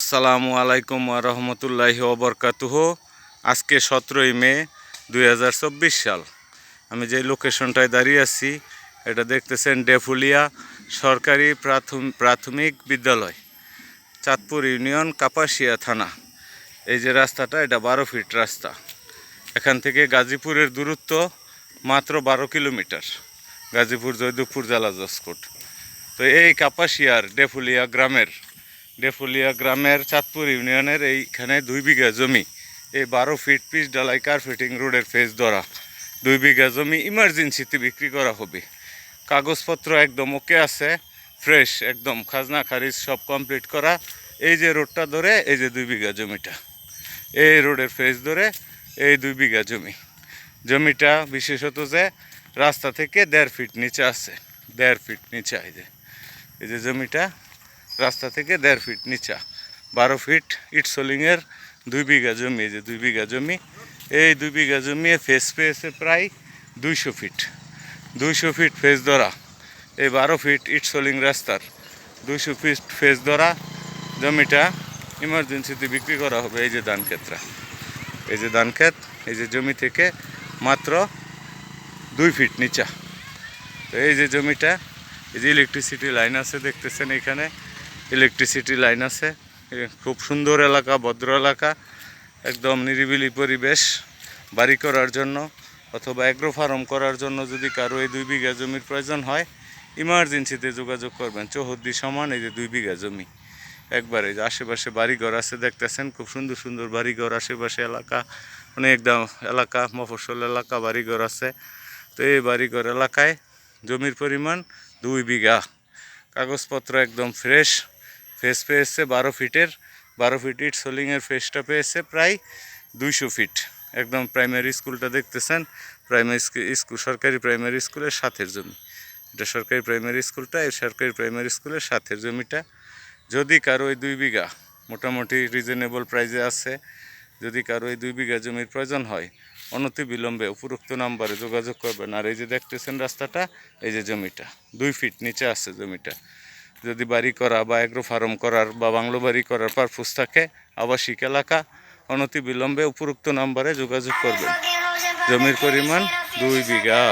আসসালামু আলাইকুম রহমতুল্লাহি ওবরকাতুহ আজকে সতেরোই মে দু হাজার চব্বিশ সাল। আমি যে লোকেশনটায় দাঁড়িয়ে আছি, এটা দেখতেছেন ডেফুলিয়া সরকারি প্রাথম- প্রাথমিক বিদ্যালয়, চাঁদপুর ইউনিয়ন, কাপাসিয়া থানা। এই যে রাস্তাটা, এটা বারো ফিট রাস্তা। এখান থেকে গাজীপুরের দূরত্ব মাত্র বারো কিলোমিটার গাজীপুর জয়দেবপুর জেলা জসকোট তো এই কাপাসিয়ার ডেফুলিয়া গ্রামের ডেফুলিয়া গ্রামের চাঁদপুর ইউনিয়নের এইখানে দুই বিঘা জমি। এই বারো ফিট পিচ ডালাই কার্পেটিং রোডের ফেস ধরা। দুই বিঘা জমি ইমার্জেন্সিতে বিক্রি করা হবে। কাগজপত্র একদম ওকে আছে ফ্রেশ একদম খাজনা খারিজ সব কমপ্লিট করা। এই যে রোডটা ধরে, এই যে দুই বিঘা জমিটা। এই রোডের ফেস ধরে, এই দুই বিঘা জমি। জমিটা বিশেষত যে রাস্তা থেকে দেড় ফিট নিচে আছে, দেড় ফিট নিচে, এই যে। এই যে জমিটা রাস্তা থেকে দেড় ফিট নিচা। বারো ফিট ইটসোলিংয়ের দুই বিঘা জমি যে দুই বিঘা জমি, এই দুই বিঘা জমি ফেস পেয়েছে প্রায় দুইশো ফিট। দুইশো ফিট ফেস ধরা, এই বারো ফিট ইট সোলিং রাস্তার দুইশো ফিট ফেস ধরা জমিটা ইমার্জেন্সিতে বিক্রি করা হবে এই যে ধান ক্ষেতরা এই যে ধান ক্ষেত, এই যে জমি থেকে মাত্র দুই ফিট নিচা। তো এই যে জমিটা, এই যে ইলেকট্রিসিটি লাইন আছে দেখতেছেন এখানে। ইলেকট্রিসিটি লাইন আছে। খুব সুন্দর এলাকা, ভদ্র এলাকা, একদম নিরিবিলি পরিবেশ, বাড়ি করার জন্য অথবা অ্যাগ্রো ফার্ম করার জন্য যদি কারও এই দুই বিঘা জমির প্রয়োজন হয় ইমার্জেন্সিতে যোগাযোগ করবেন। চৌহদ্দি সমান, এই যে দুই বিঘা জমি। একবারে যে আশেপাশে বাড়িঘর আছে, দেখতেছেন খুব সুন্দর সুন্দর বাড়িঘর, আশেপাশে এলাকা, অনেক এলাকা, মফস্বল এলাকা, বাড়িঘর আছে। তো এই বাড়িঘর এলাকায় জমির পরিমাণ দুই বিঘা। কাগজপত্র একদম ফ্রেশ ফেস পেয়েছে বারো ফিটের, বারো ফিট ইট সোলিংয়ের ফেসটা পেয়েছে প্রায় দুইশো ফিট। একদম প্রাইমারি স্কুলটা দেখতেছেন প্রাইমারি স্কুল সরকারি প্রাইমারি স্কুলের সাথের জমি। এটা সরকারি প্রাইমারি স্কুলটা এই সরকারি প্রাইমারি স্কুলের সাথের জমিটা। যদি কারও ওই দুই বিঘা মোটামুটি রিজনেবল প্রাইজে আছে, যদি কারও এই দুই বিঘা জমির প্রয়োজন হয়, অনতি বিলম্বে উপরোক্ত নাম্বারে যোগাযোগ করবেন। আর এই যে দেখতেছেন রাস্তাটা, এই যে জমিটা, দুই ফিট নিচে আছে জমিটা। যদি বাড়ি করা বা এগ্রো ফার্ম করার বা বাংলো বাড়ি করার পারপোজ থাকে, আবাসিক এলাকা, অনতি বিলম্বে উপরোক্ত নাম্বারে যোগাযোগ করবেন। জমির পরিমাণ দুই বিঘা।